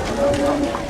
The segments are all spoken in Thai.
เอ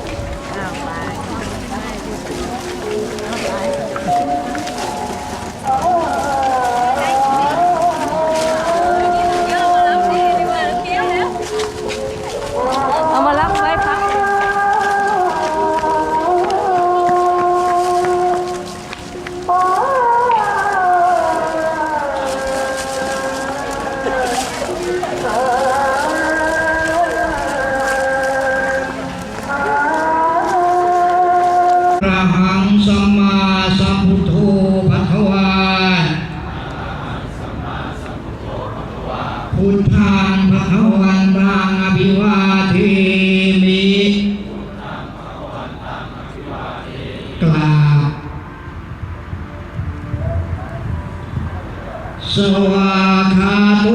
สวาคาโต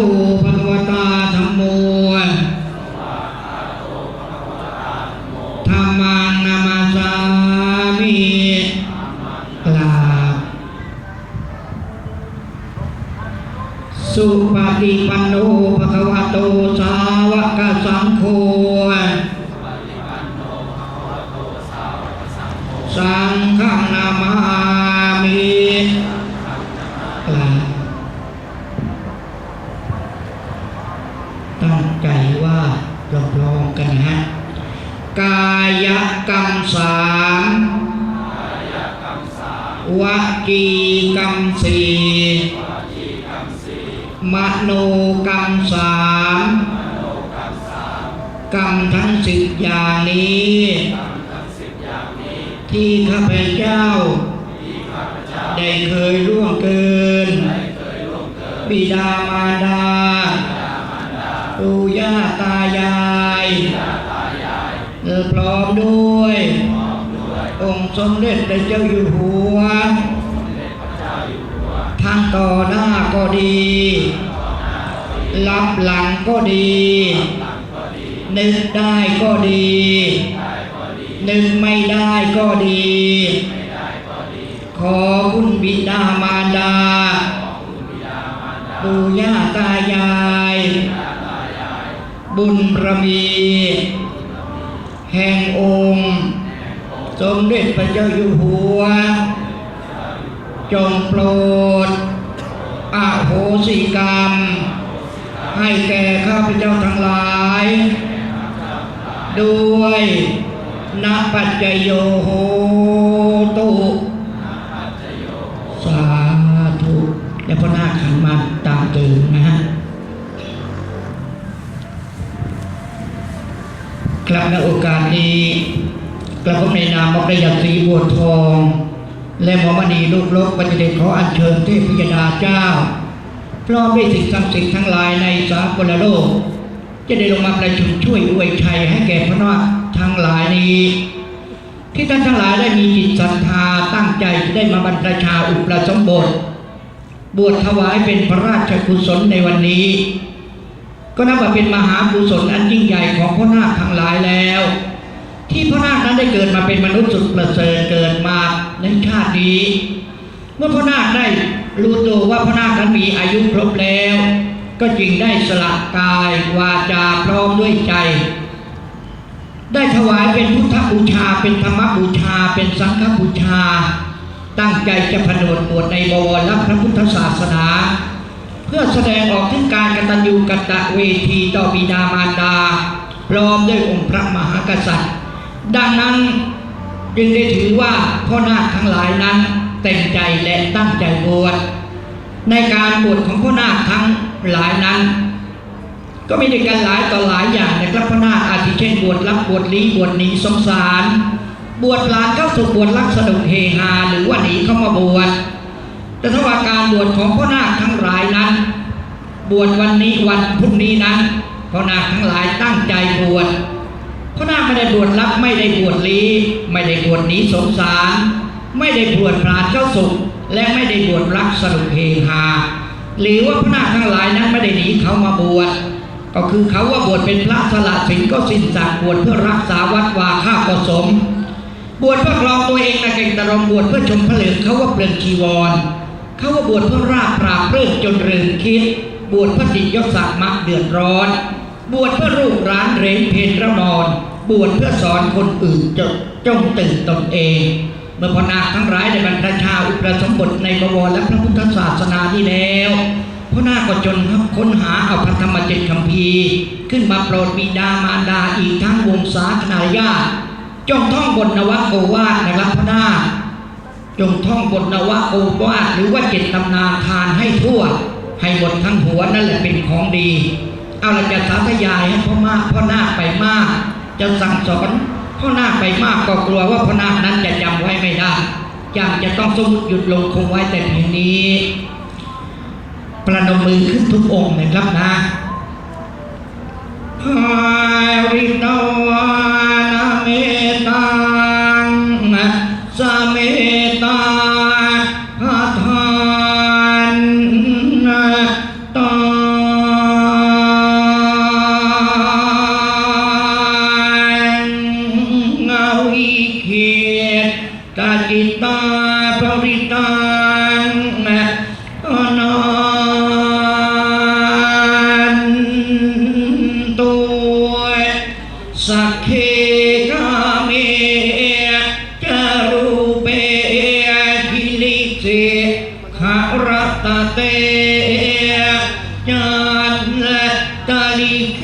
ภะคะวตาธัมโมธรรมังนามาสามิกราสุปฏิปันโนภะคะวะโตสาวกสังโฆสังฆนามามิกราบตั้งใจว่ารับรองกันนะฮะ กายกรรมสามว จีกรรมสีมโนกรรมสามกรรมทั้งสิบอย่างนี้ ที่ข้าพเจ้า ได้เคยล่วงเกิน บิดามารดาปู่ย่าตายายพร้อมด้วย องค์สมเด็จพระเจ้าอยู่หัว ต่อหน้าก็ดี รับหลังก็ดี นึกได้ก็ดี นึกไม่ได้ก็ดี ขอคุณบิดามารดาปู่ย่าตายาย บุญประมี แห่งองค์สมเด็จพระเจ้าอยู่หัว จงโปรด อโหสิกรรม ให้แก่ข้าพเจ้าทั้งหลาย ด้วยนัปัจจโยโหตุสาธุและพระนาคขันมาตามตื่นนะฮะครับในโอกาสนี้กระผมในนามมกระยัตรีบัวทอง และหมอมณีลูกลกปัจเจกขออัญเชิญเทพยดาเจ้า พร้อมด้วยสิ่งศักดิ์สิทธิ์ทั้งหลายในสากลโลก จะได้ลงมาประชุมช่วยอวยชัยให้แก่พระนาทั้งหลายนี้ ที่ท่านทั้งหลายได้มีจิตศรัทธาตั้งใจได้มาบรรพชาอุปสมบท บวชถวายเป็นพระราชกุศลในวันนี้ ก็นับว่าเป็นมหากุศลอันยิ่งใหญ่ของพ่อนาคทั้งหลายแล้ว ที่พ่อนาคนั้นได้เกิดมาเป็นมนุษย์สุดประเสริฐเกิดมา ในชาตินี้ เมื่อพ่อนาคได้รู้ตัวว่าพ่อนาคนั้นมีอายุครบแล้ว ก็จึงได้สละกายวาจาพร้อมด้วยใจ ได้ถวายเป็นพุทธบูชา เป็นธรรมบูชา เป็นสังฆบูชา ตั้งใจจะผนวดบวชในบวรและพระพุทธศาสนา เพื่อแสดงออกถึงการกตัญญูกตเวทีต่อบิดามารดาพร้อมด้วยองค์พระมหากษัตริย์ ดังนั้น จึงได้ถือว่าพ่อนาคทั้งหลายนั้นเต็มใจและตั้งใจบวชในการบวชของพ่อนาคทั้งหลายนั้น ก็มีด้วยกันหลายต่อหลายอย่างนะครับพ่อนาคอาทิเช่นบวชรับบวชลี้บวชหนีสงสาร บวชพลานเข้าสู่บวชรักสนุกเฮฮาหรือว่าหนีเข้ามาบวชแต่ถ้าว่าการบวชของพ่อนาคทั้งหลายนั้น บวชวันนี้วันพรุ่งนี้นั้นพ่อนาคทั้งหลายตั้งใจบวช พ่อนาคไม่ได้บวชรับไม่ได้บวชลีไม่ได้บวชหนีสงสาร ไม่ได้บวชพรานเข้าสุข และไม่ได้บวชรักสนุกเฮฮาหรือว่าพ่อนาคทั้งหลายนั้นไม่ได้หนีเขามาบวชก็คือเขาว่าบวชเป็นพระสละสิงก็สิ้นจากบวชเพื่อรักษาวัดวาข้าประสม บวชเพื่อครองตัวเองนะเก่งตะรมบวชเพื่อชมพระเหลืองเขาว่าเปลืองจีวร เขาว่าบวชเพื่อราบปราบเรื่องจนลืมคิด บวชเพื่อติดยศศักดิ์มักเดือดร้อน บวชเพื่อลูกร้านเรนเพนระนอน บวชเพื่อสอนคนอื่นจดจงตื่นตนเอง เมื่อพนาคทั้งหลายได้บรรพชาอุปสมบทในบวรและพระพุทธศาสนานี้แล้วพ่อนาคก็จนค้นหาเอาพระธรรมจิตคัมภีร์ ขึ้นมาโปรดบิดามารดาอีกทั้งวงศาคณาญาติจงท่องบทนวโกวาทนะครับพ่อนาคจงท่องบทนวโอวาทหรือว่าเจ็ดตำนานทานให้ทั่ว ให้หมดทั้งหัวนั่นแหละเป็นของดี เอาละจะสาธยายให้พ่อมากพ่อนาคไปมาก จะสั่งสอนพ่อนาคไปมากก็กลัวว่าพ่อนาคนั้นจะจำไว้ไม่ได้ยังจะต้องสมมติหยุดลงคงไว้แต่เพียงนี้ประนมมือขึ้นทุกองค์นะครับนะพายริโน ตาลิเค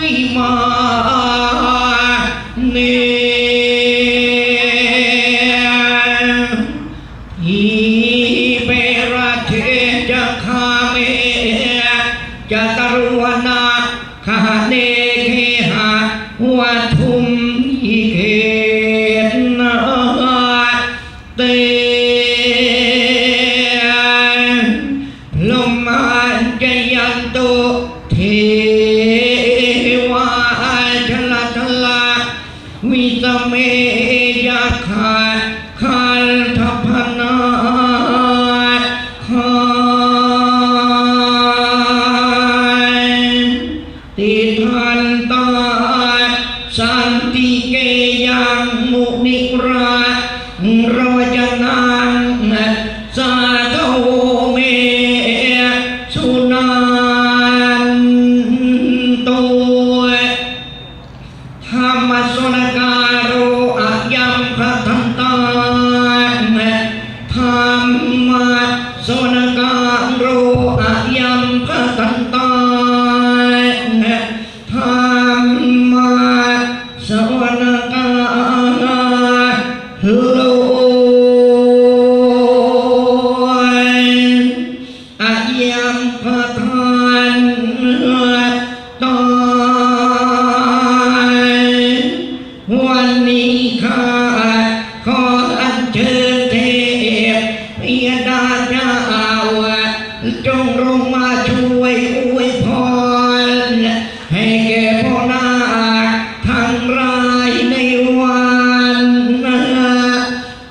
วิมาเนอีเปราเทจะคาเมจะตรวนาคาเนเคหะวัทุมอิเกนาเตลมันจะยันโต เ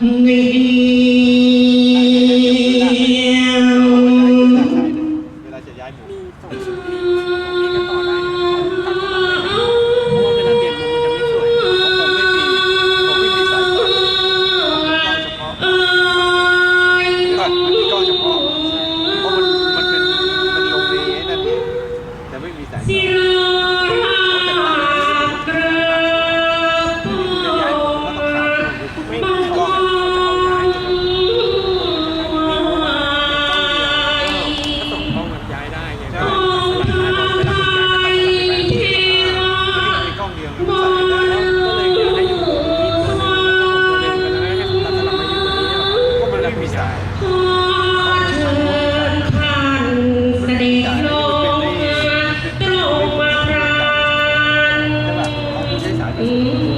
นี้ เ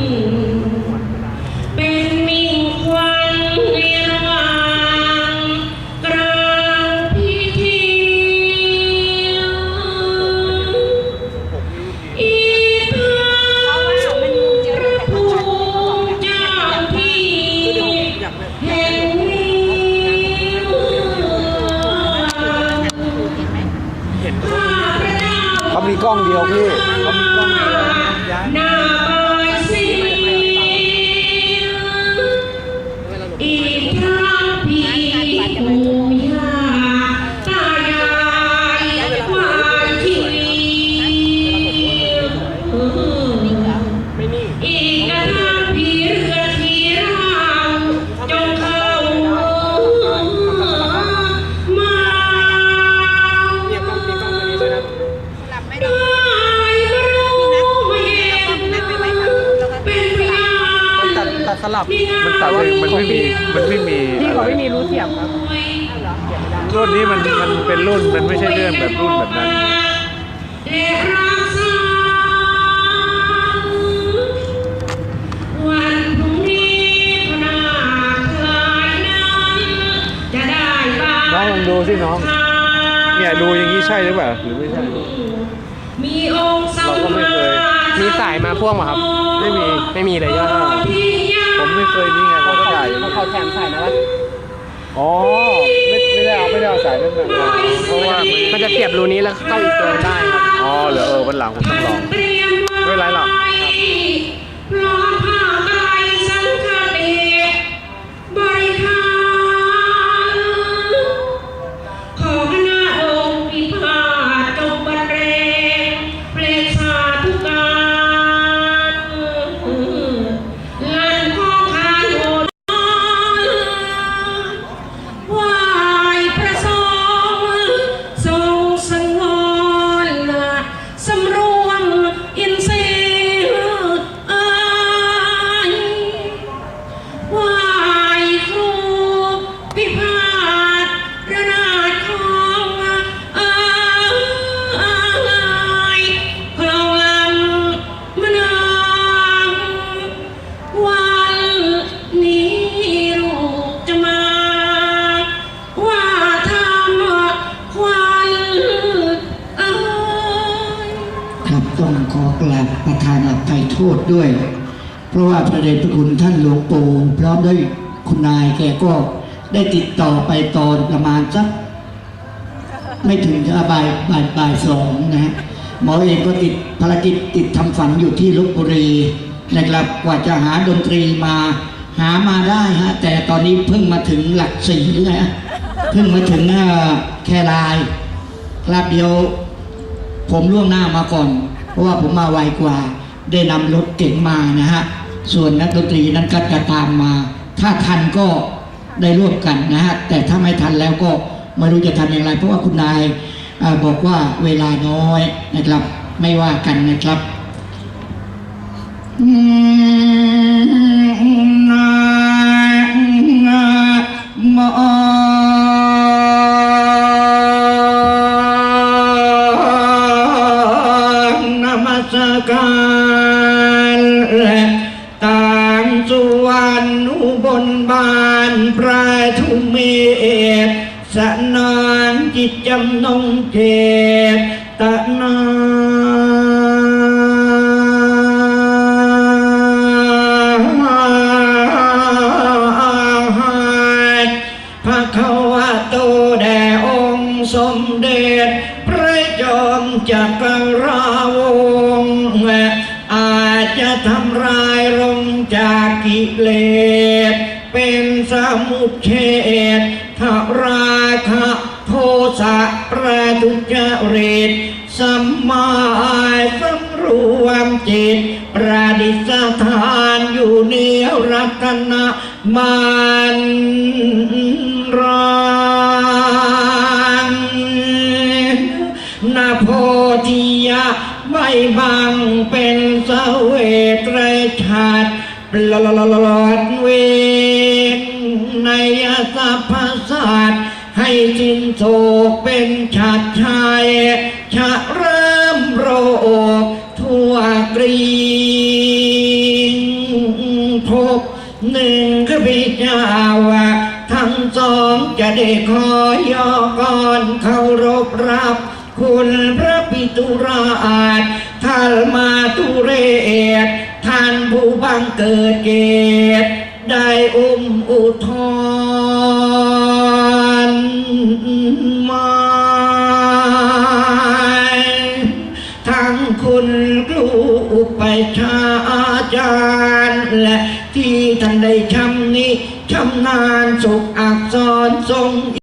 มันไม่มีพี่อะเขาไรไม่มีรูเสียบครับเหรอเสียบไม่ได้รุ่นนี้มันมันเป็นรุ่นมันไม่ใช่เรื่องแบบรุ่นแบบนั้นและรักษาวันพรุ่งนี้พนาคลายนั้นจะได้บ้างน้องลองดูสิน้อง เนี่ยดูอย่างนี้ใช่หรือเปล่าหรือไม่ใช่มีองค์สเราก็ไม่เคยมีสายมาพ่วงมาครับ ไม่มี ไม่มีเลยยอดที่ยากผม ไม่เคยนี่ไงผมก็ถ่ายเขาเขาแถมสายมาว่าอ๋อไม่ไม่ได้เอาไม่ได้เอาสายนั้นมาเพราะว่ามันมันจะเสียบรูนี้แล้วเข้าอีกตัวได้ครับอ๋อเหรอเออวันหลังผมต้องลองเตรียมไม่เป็นไรหรอก เพระว่าพระเดชพระคุณท่านหลวงปู่พร้อมด้วยคุณนายแกก็ได้ติดต่อไปตอนประมาณสักไม่ถึงจะบ่ายบ่ายบ่ายสองนะฮะหมอเองก็ติดภารกิจติดทำฝันอยู่ที่ลบบุรีนะครับกว่าจะหาดนตรีมาหามาได้ฮะแต่ตอนนี้เพิ่งมาถึงหลักสี่หรือไงฮะเพิ่งมาถึงแค่ลายครับเดียว ผมล่วงหน้ามาก่อน เพราะว่าผมมาไวกว่าได้นำรถเก๋งมานะฮะ ส่วนนักดนตรีนั้นก็จะตามมา ถ้าทันก็ได้ร่วมกันนะฮะ แต่ถ้าไม่ทันแล้วก็ไม่รู้จะทำอย่างไร เพราะว่าคุณนายอบอกว่าเวลาน้อยนะครับ ไม่ว่ากันนะครับอื นบานพระทุเมศสนานจิตจำนงเจตนา สมุทเฉดทราคะโทสะประทุจริตสัมมาสำรวมจิต ประดิษฐานอยู่เหนือรัตนมันรางนาโพธิยะไม่บังเป็นเสเวตไรชาติปลลลลอดเว ได้ขอย่อก่อนเคารพรับ คุณพระปิตุราชท่านมาตุเรศท่านผู้บังเกิดเกตได้อุ้มอุทรมาทั้งคุณครูอุปชฌาย์อาจารย์ และที่ท่านได้ชำนิชำนาญสุข 中